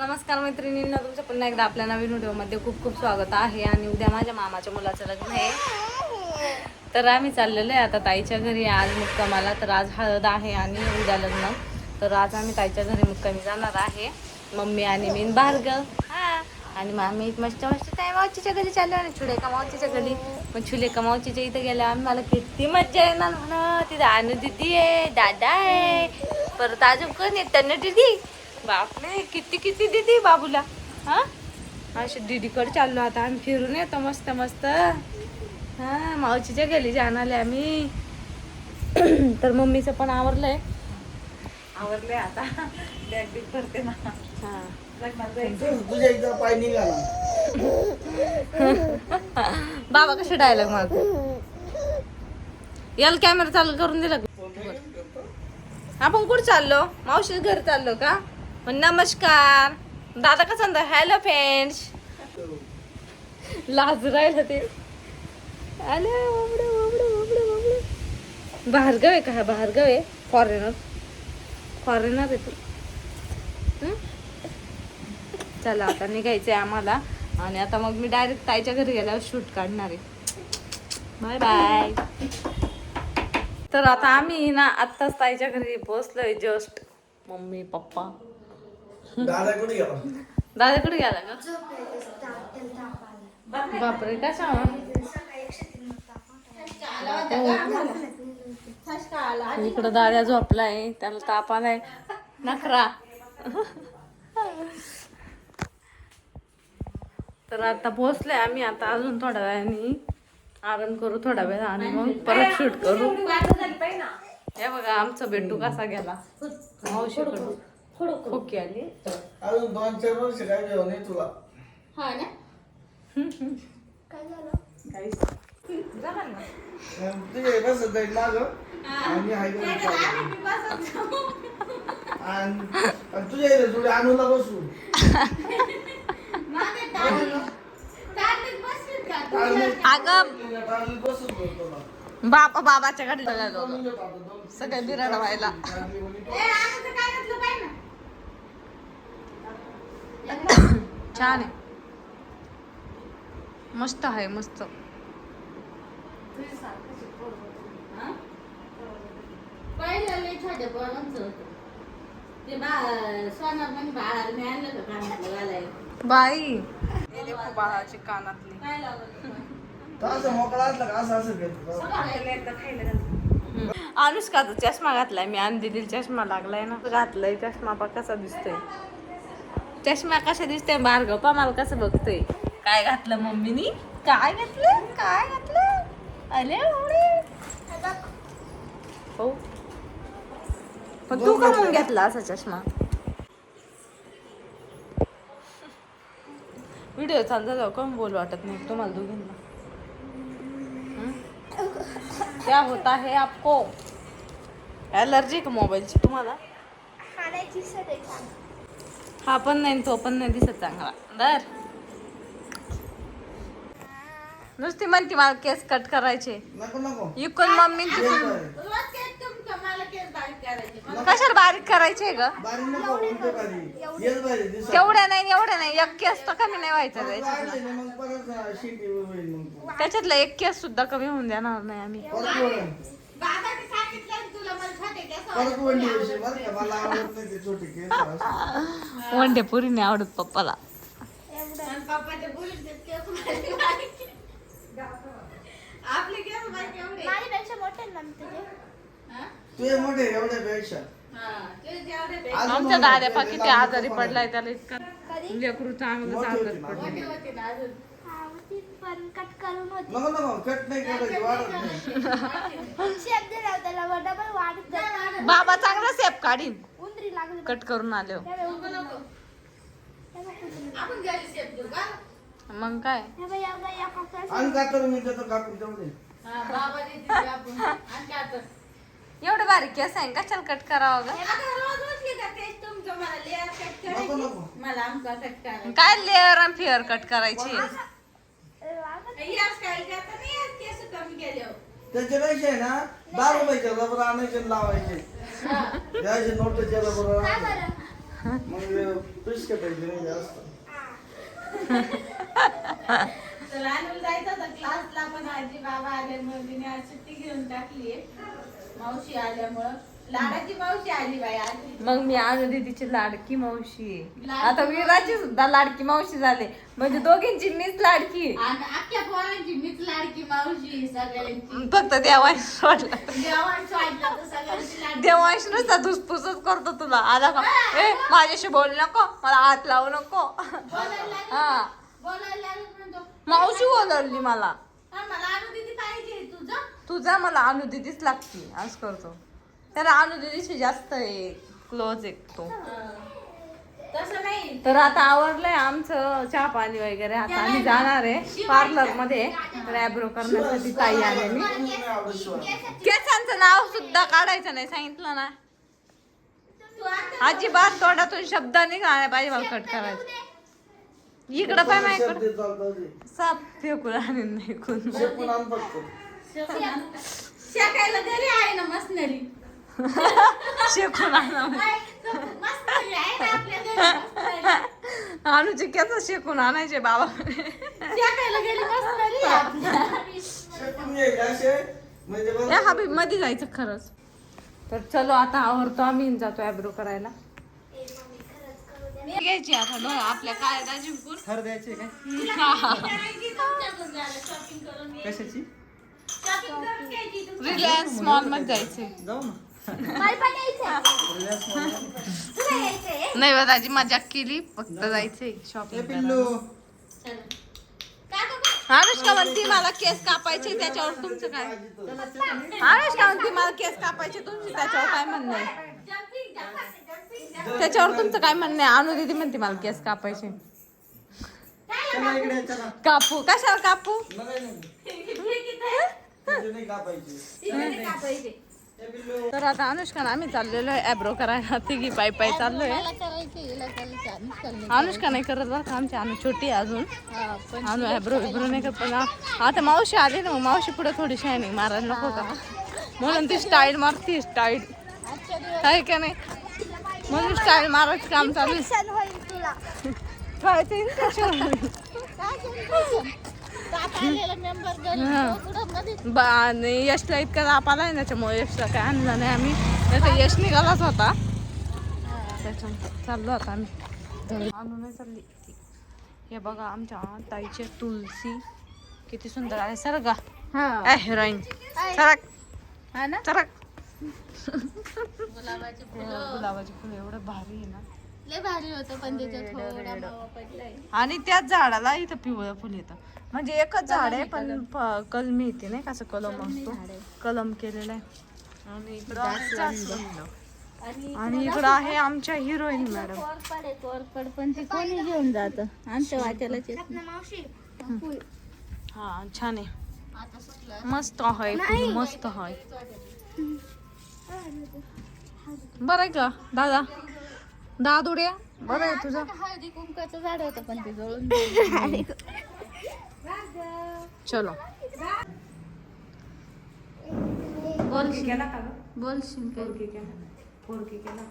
नमस्कार मैत्रिणींना तुमचं पुन्हा एकदा आपल्या नवीन व्हिडिओमध्ये खूप खूप स्वागत आहे आणि उद्या माझ्या मामाच्या मुलाचं लग्न आहे. तर आम्ही चाललेलो आहे आता ताईच्या घरी आज मुक्कामाला. तर आज हळद आहे आणि उद्या लग्न. तर आज आम्ही ताईच्या घरी मुक्कामी जाणार आहे. मम्मी आणि मेन भार्ग हां. आणि मामी मस्त मस्त ताई मावचीच्या घरी चाललो आणि छुले का घरी. मग छुले का इथं गेल्या मला किती मज्जा येणार म्हणा. तिथं अनु दिदी आहे दादा आहे. परत अजून कोण आहे? तन्नू दिदी. बापरे किती किती दिदी बाबूला? हा? अशी दीदीकडे चाललो आता आम्ही फिरून येतो मस्त मस्त. हा मावशीच्या गेली जाणाले आम्ही. तर मम्मीचं पण आवरलंय. आवरले आता. बॅग बिग भरते ना. हा. बाबा कसे डायलॉग माग याला कॅमेरा चालू करून दिला? आपण कुठं चाललो? मावशी घर चाललो का? नमस्कार. दादा कसं म्हणतो हॅलो फ्रेंड्स लाज राहिलं ते आले बाहेरगाव भार्गव आहे का? बाहेरगाव भार्गव आहे. फॉरेनर फॉरेनर आहे तू. चला आता निघायचं आहे आम्हाला. आणि आता मग मी डायरेक्ट ताईच्या घरी गेल्यावर शूट काढणार आहे. बाय बाय तर आता आम्ही ना आत्ताच ताईच्या घरी पोहोचलोय जस्ट मम्मी पप्पा. दादा कुठे गेला? दादा कुठे गेला का बापरे कशा इकडं दादा झोपलाय त्याला ताप आलाय. नखरा. तर आता पोहोचले आम्ही आता अजून थोड्या वेळाने आराम करू थोडा वेळ आणि मग परत शूट करू. हे बघा आमचा बेटू कसा गेला? मावशीकडून. खोकी आली अजून दोन चार वर्ष काय घेऊ नाही तुला. हा ना? तुझे बस जाईल माग आणि हाय तुझ्या इथे थोडी बसू. सगळे बिराड व्हायला. छान आहे. मस्त आहे मस्त. बाई. बाळाची कानातली. अनुष्काचा चष्मा घातलाय मी आणि दिदीला चष्मा लागलाय ना. घातलाय चष्मा कसा दिसतोय. चष्मा कसा दिसतोय? भार्गव पा मला कसं बघतोय? काय घातलं मम्मीनी? काय घातलं? काय घातलं? बापरे. हो. पण तू का म्हणून घेतला. असा चष्मा. व्हिडिओ चालू झाल्यावर कम बोल वाटत नाही तुम्हाला दोघींना? हं? क्या होता है आपको? एलर्जी का मोबाईलची तुम्हाला? हा पण नाही तो पण नाही दिसत चांगला. दर नुसती म्हणती मला केस कट करायचे. नको नको. इकून मम्मी बरं. कशाला बारीक करायचे ग? बारी नको उलटं खाली. हेच पाहिजे दिसत. तेवढ्या नाही एवढ्या नाही. एक केस तर कमी नाही व्हायचा त्याच्यातला. वाढले ना मग परत शेती होईल मग. तू. त्याच्यातला एक केस सुद्धा कमी होऊन देणार नाही आम्ही. परत. परत वळली अशी बरं का मला आवडत नाही ते छोटे केस असं. वनडे पुरी नाही आवडत पप्पाला माझ्यापेक्षा मोठे ना तुझे तुझे मोठे एवढ्यापेक्षा अजून आमच्या मोठे दाद्या ते पा किती आजारी पडलाय त्याला इतका कधी लेकरू चांगलंच मोठी आजारी होती ना पडलं अजून. हा मग ती पण कट करून होती नको नको कट नाही करायची वाढत नाही शेप दिला त्याला व डबल. बाबा चांगला सेप काढीन. उंदरी लागली कट करून आलो? मग काय? हे एवढा एक असा आणि का तर मी देतो कापून तेवढे एवढे बारीक केस आहे कशाला कट करावं ग? नको काय लेअर आणि फेअर कट करायची. त्याच्यापेक्षा आहे ना दहा रुपयाचे रबर आणायचे आणि लावायचे. द्यायचे नोटाचे रबर आणायचे. बरं? मग नाही जास्त तर अनुला जायचं होतं. क्लासला पण आजी बाबा आल्यामुळे तिने आज सुट्टी घेऊन टाकली मावशी आल्यामुळं. लाडाची मावशी आली बाई आजी. मग मी आणू दीदीची लाडकी मावशी. आता विराची सुद्धा लाडकी मावशी झाले. म्हणजे दोघींची मीच लाडकी. आहे. आणि अख्ख्या पोरांची मीच लाडकी मावशी सगळ्यांची. फक्त देवांश सोडला. जेवण वाटलं तर सगळ्यांची लाडकी. देवांश नुसता धुसफुसच करतो तुला. आला का ए माझ्याशी बोल नको. मला हात लावू नको. बोलायला लागली हा. बोलायला लागली म्हणतो? मावशी ओरडली मला. हा, मला अनु दीदी पाहिजे. तुझं? तुझा मला अनु दीदीच लागती. आज करतो. त्याला अनु दीदीशी जास्त आहे. क्लोज आहे तो. तसं नाही. तर आता आवडलंय आमचं चहा पाणी वगैरे. आता आम्ही जाणार आहे पार्लरमध्ये. तर ॲब्रो करण्यासाठी ताई आलेली. केसांचं नाव सुद्धा काढायचं नाही. सांगितलं ना. अजिबात तोंडातून शब्द नाही. घालायला पाहिजे मला कट करायचं. इकडं पाय माझ्याकडं. साप फेकून आणि नाही कोण शेकायला घरी आहे ना मसनरी. शेकून आणा. अनुचे केस शेकून आणायचे बाबा बघ या हबीबमध्ये जायचं खरंच. तर चलो आता आवडतो आम्ही जातो ॲब्रो करायला. घ्यायची आता डोळा आपल्या कायदा जिंकून. थर द्यायचे काय. कशाची? रिलायन्स मॉलमध्ये जायचे जाऊ ना. नाही बा दाजी मजाक केली फक्त जायचंय शॉपिंग? अनुष्का म्हणती मला केस कापायचे त्याच्यावर तुमचं काय? अनुष्का म्हणती मला केस कापायचे तुमची त्याच्यावर काय म्हणणं आहे. त्याच्यावर तुमचं काय म्हणणं आहे? अनु दीदी म्हणते मला केस कापायचे. चला इकडे चला. कापू. कशावर कापू? नाही नाही खिडकीत आहे. तुझे नाही कापायचे. तर आता अनुष्का आम्ही चाललेलो आहे ॲब्रो करायला. तिघी पाय पाय चाललोय. अनुष्का नाही करत बरं का आमची अनु छोटी आहे अजून. अनु ॲब्रो बिब्रो नाही करत पण आता मावशी आली ना मग मावशी पुढे थोडी शायनिंग मारायला नको का? म्हणून ती स्टाईल मारती स्टाईल आहे का नाही? म्हणून स्टाईल मारायचं काम चालू आहे. Infection होईल तुला. ठेवायचं आणि यशला इतका ताप आलाय ना त्याच्यामुळे यशला काय आणलं नाही आम्ही. तर यश निघालाच होता. त्याच्यामुळे चाललो आता आम्ही. आणू नाही चालली. हे बघा आमच्या ताईचे तुलसी. किती सुंदर आहे सर गा. हिरोईन सरक हा ना? सरक गुलाबाचे फुलं. गुलाबाची फुलं एवढं भारी आहे ना. लय भारी होतं पण त्याच्यात थोडा मावा पडलाय. आणि त्याच झाडाला इथं पिवळं फुल येतं. म्हणजे एकच झाड आहे पण प- कलमी येते नाही का असं कलम असतो. कलम केलेला आहे. आणि इकडं आहे जास्वंद. आणि आणि इकडं आहे आमच्या हिरोईन मॅडम. कोरपड आहे कोरपड पण ती कोणी घेऊन जात? आमच्या वाट्यालाच येत नाही. मावशी हा. छान आहे. आता सुटलं. मस्त आहे फुल मस्त आहे. बरं आहे का दादा? दादुड्या बरं आहे तुझं? हळदी कुंकाचं झाड होतं पण ते जळून गेलं. चलो. बोल केला का बोलशील केला. केला.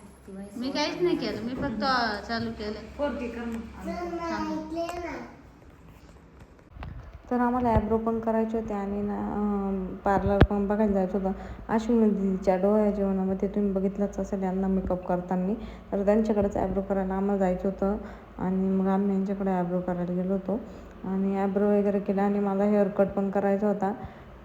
मी काहीच नाही केलं मी फक्त चालू केलं. कर तर आम्हाला ॲब्रो पण करायचे होते आणि ना पार्लर पण बघायला जायचं होतं. अश्विनी डोळ्या जेवणामध्ये तुम्ही बघितलंच असेल यांना मेकअप करताना. तर त्यांच्याकडेच ॲब्रो करायला आम्हाला जायचं होतं आणि मग आम्ही यांच्याकडे ॲब्रो करायला गेलो होतो. आणि ॲब्रो वगैरे केला आणि मला हेअर कट पण करायचा होता.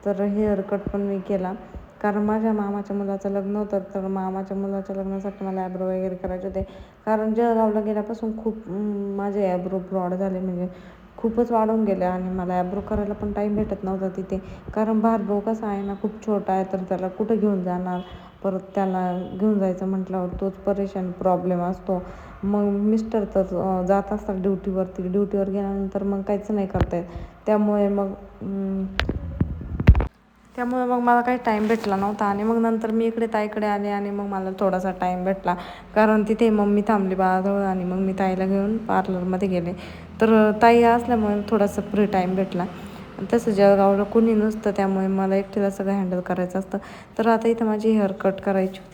तर हेअर कट पण मी केला. कारण माझ्या मामाच्या मुलाचं लग्न होतं तर मामाच्या मुलाच्या लग्नासाठी मला ॲब्रो वगैरे करायचे होते. कारण जळगावला गेल्यापासून खूप माझे ॲब्रो ब्रॉड झाले. म्हणजे खूपच वाढून गेले आणि मला ॲब्रो करायला पण टाईम भेटत नव्हता तिथे. कारण भारभाऊ कसा आहे ना खूप छोटा आहे तर त्याला कुठं घेऊन जाणार? परत त्याला घेऊन जायचं म्हटल्यावर तोच परेशान प्रॉब्लेम असतो. मग मिस्टर तर जात असतात ड्युटीवरती ड्युटीवर गेल्यानंतर मग काहीच नाही करता येत. त्यामुळे मग त्यामुळे मग मला काही टाईम भेटला नव्हता आणि मग नंतर मी इकडे ताईकडे आले आणि मग मला थोडासा टाईम भेटला. कारण तिथे मम्मी थांबली बाळाजवळ आणि मग मी ताईला घेऊन पार्लरमध्ये गेले. तर ताई असल्यामुळे थोडासा फ्री टाईम भेटला. तसं जळगावला कोणी नसतं त्यामुळे मला एकटीला सगळं हँडल करायचं असतं. तर आता इथं माझी हेअर कट करायची होती.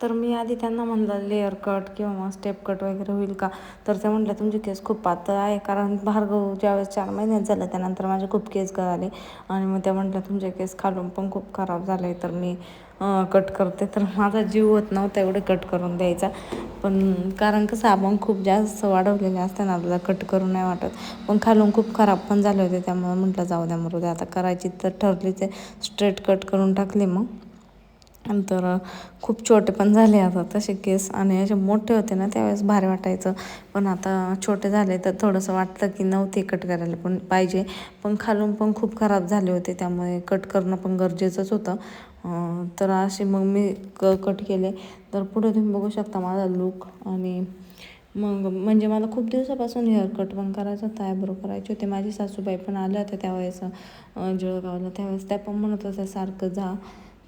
तर मी आधी त्यांना म्हणलं लेअर कट किंवा स्टेप कट वगैरे होईल का? तर ते म्हटलं तुमचे केस खूप पातळ आहे कारण भार्गव ज्यावेळेस चार महिन्यात झालं त्यानंतर माझे खूप केस गळाले. आणि मग त्या म्हटलं तुमचे केस खालून पण खूप खराब झाले तर मी कट करते. तर माझा जीव होत नव्हता एवढे कट करून द्यायचा. पण कारण कसं आपण खूप जास्त वाढवलेले असताना आपल्याला कट करून नाही वाटत. पण खालून खूप खराब पण झाले होते त्यामुळे म्हटलं जाऊ द्या मरू द्या आता करायची तर ठरली ते स्ट्रेट कट करून टाकले मग. नंतर खूप छोटे पण झाले आता तसे केस आणि असे मोठे होते ना त्यावेळेस भारी वाटायचं. पण आता छोटे झाले तर थोडंसं वाटतं की नव्हते कट करायला पण पाहिजे. पण खालून पण खूप खराब झाले होते त्यामुळे कट करणं पण गरजेचंच होतं. तर असे मग मी क कट केले. तर पुढे तुम्ही बघू शकता माझा लूक आणि मग म्हणजे मला खूप दिवसापासून हेअर कट पण करायचं होतं आयब्रो करायचे होते. माझी सासूबाई पण आल्या होत्या त्यावेळेस जळगावला. त्यावेळेस त्या पण म्हणत होत्या सारखं जा.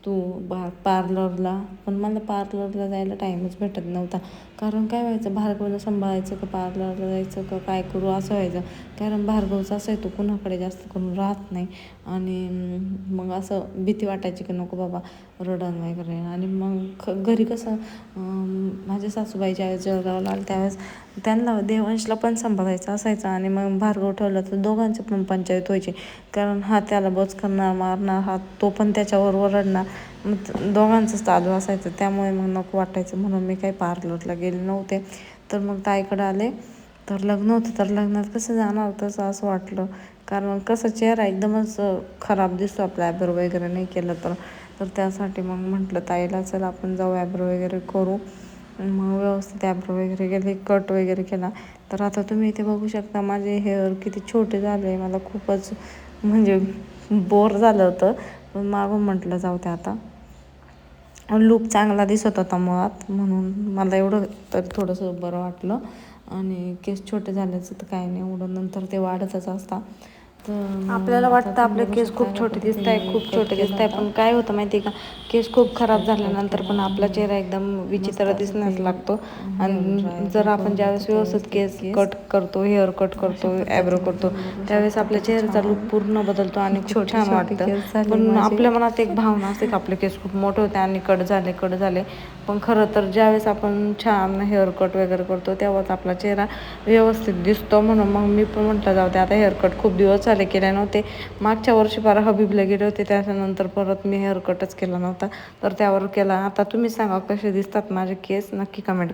तू बा पार्लरला पण मला पार्लरला जायला टाईमच भेटत नव्हता. कारण काय व्हायचं? भार्गवला सांभाळायचं का? पार्लरला जायचं का? काय करू? असं व्हायचं. कारण भार्गवचं असं आहे तो कुणाकडे जास्त करून राहत नाही. आणि मग असं भीती वाटायची की नको बाबा रडण वगैरे. आणि मग ख घरी कसं माझ्या सासूबाई ज्यावेळेस जळगावला आले त्यावेळेस त्यांना देवांशला पण सांभाळायचं असायचं. आणि मग भार्गव ठेवलं तर दोघांची पण पंचायत व्हायची. कारण हा त्याला बोच करणार मारणार हा तो पण त्याच्यावर ओरडणार मग दोघांचंच चालू असायचं. त्यामुळे मग नको वाटायचं. म्हणून मी काही पार्लरला गेले नव्हते. तर मग ताईकडे आले. तर लग्न होतं. तर लग्नात कसं जाणार तसं असं वाटलं. कारण कसं चेहरा एकदमच खराब दिसतो आपला. ॲब्रो वगैरे नाही केलं तर. तर त्यासाठी मग म्हटलं ताईला चल आपण जाऊ ॲब्रो वगैरे करू. मग व्यवस्थित ॲब्रो वगैरे गेले कट वगैरे केला. तर आता तुम्ही इथे बघू शकता माझे हेअर किती छोटे झाले. मला खूपच म्हणजे बोर झालं होतं. पण मागून म्हटलं जाऊ ते आता. लूक चांगला दिसत होता मुळात म्हणून मला एवढं तर थोडंसं बरं वाटलं. आणि केस छोटे झाल्याचं तर काही नाही एवढं नंतर ते वाढतच असता. आपल्याला वाटतं आपले केस खूप छोटे दिसत आहे खूप छोटे दिसत आहे पण काय होतं माहिती आहे का? केस खूप खराब झाल्यानंतर पण आपला चेहरा एकदम विचित्र दिसण्यास लागतो. आणि जर आपण ज्यावेळेस व्यवस्थित केस कट करतो हेअर कट करतो ॲब्रो करतो त्यावेळेस आपल्या चेहऱ्याचा लूक पूर्ण बदलतो आणि खूप छान वाटतं. पण आपल्या मनात एक भावना असते की आपले केस खूप मोठे होते आणि कट झाले कट झाले. पण खरं तर ज्यावेळेस आपण छान हेअरकट वगैरे करतो तेव्हाच आपला चेहरा व्यवस्थित दिसतो. म्हणून मग मी पण म्हटलं जाऊ दे आता हेअरकट खूप दिवस झाले केले नव्हते. मागच्या वर्षी फार हबीबला गेले होते त्याच्यानंतर परत मी हेअरकटच केला नव्हता. तर त्यावर केला. आता तुम्ही सांगा कसे दिसतात माझे केस? नक्की कमेंट